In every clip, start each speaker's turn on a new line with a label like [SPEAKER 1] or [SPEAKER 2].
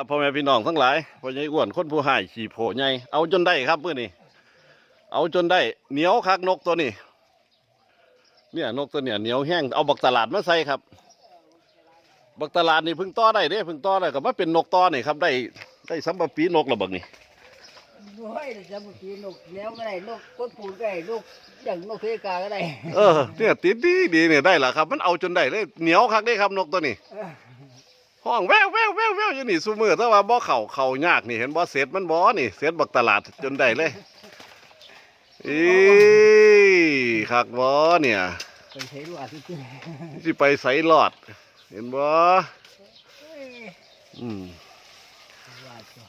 [SPEAKER 1] ครับพ่อแม่พี่น้องทั้งหลายพ่อใหญ่อ้วนคนผู้หายขี่โผใหญ่เอาจนได้ครับเพื่อนี่เอาจนได้เหนียวคักนกตัวนี้ เนี่ยนกตัวเนี่ยเหนียวแห้งเอาบักตลาดมาใส่ครับ บักตลาดนี่เพิ่งต้อได้เด้เพิ่งต้อได้ก็มาเป็นนกต้อนี่ครับได้ได้สัมปปีนกระบักนี่
[SPEAKER 2] โอ้ยจะมากินนกแนวก็ได้นกก้นปูนก็ได้นกอย่างนกเทกาก็ได้
[SPEAKER 1] เออเนี่ยติดดีดีเนี่ยได้ละครับ มันเอาจนได้เลยเหนียวคักได้ครับนกตัวนี้
[SPEAKER 2] เออ
[SPEAKER 1] ห้องแววแววแววแววอยู่นี่ซูมือแต่ว่าบ่เข่าเข่ายากนี่เห็นบ่เสร็จมันบ่นี่เสร็จบักตลาดจนได้เลยอีคักบ่เนี่ย
[SPEAKER 2] ไปใช้ลูกอาทิตย์
[SPEAKER 1] สิไปใสรอด เห็นบ่
[SPEAKER 2] เอ้ย
[SPEAKER 1] อืม
[SPEAKER 2] ว่าจ้ะ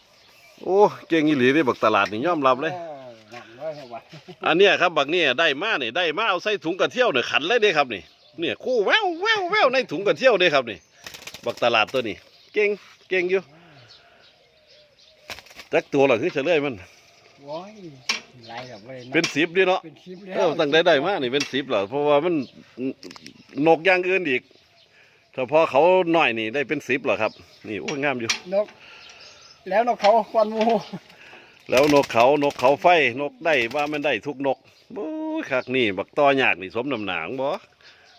[SPEAKER 1] โอ้เก่งอีหลีนี่บักตลาดนี่ยอมรับเลย
[SPEAKER 2] ออนั่นร้อยกว่า
[SPEAKER 1] อันเนี้ยครับบักเนี่ยได้มานี่ได้มาเอาใส่ถุงกระเที่ยวเนี่ยขันเลยเด้ครับนี่เนี่ยคู่แววแววแววในถุงกระเที่ยวเด้ครับนี่ บักตลาดตัวนี้ เก่งเก่งอยู่จักตัวหรอคือเฉลยมัน
[SPEAKER 2] โอ้ยไรแบบไม่ได้
[SPEAKER 1] เป็นสิบดีเนาะ
[SPEAKER 2] เป็นคลิปแล้ว
[SPEAKER 1] เออตั้งได้ได้มานี่เป็นสิบเหรอเพราะว่ามันนกอย่างอื่นอีกถ้าพอเขาหน่อยนี่ได้เป็นสิบเหรอครับ นี่โอ้ยงามอยู่
[SPEAKER 2] นก แล้วนกเขาควันหมู
[SPEAKER 1] แล้วนกเขานกเขาไฟนกได้ว่ามันได้ทุกนกโอ้ยคักนี่บักตอยากนี่สมน้ำหนางบ่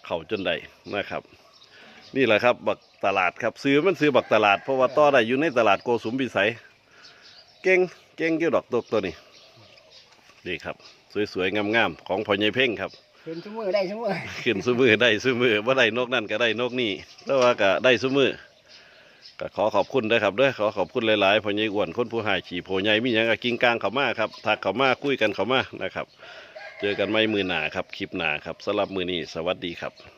[SPEAKER 1] เขาจนได้นะครับ นี่แหละครับบักตลาดครับซื้อมันซื้อบักตลาดเพราะว่าต่อได้อยู่ในตลาดโกสุมพิสัย เก่งเก่งเกี่ยวดอกตกตัวนี้นี่ครับ สวยๆงามๆของพ่อใหญ่เพ่งครับ
[SPEAKER 2] เป็นชั่วโมงได้ชั่วโมง
[SPEAKER 1] ขึ้นซุมือได้ซุมือว่าได้นกนั่นก็ได้นกนี่แต่ว่าก็ได้ซุมือก็ขอขอบคุณด้วยครับเด้วยขอขอบคุณหลายๆพ่อใหญ่อ้วนคนผู้หายขี่โพใหญ่มีหยังก็กิ้งกลางเขามาครับทักเขามาคุยกันเขามานะครับ เจอกันไม่มือหนาครับคลิปหนาครับสำหรับมือนี้สวัสดีครับ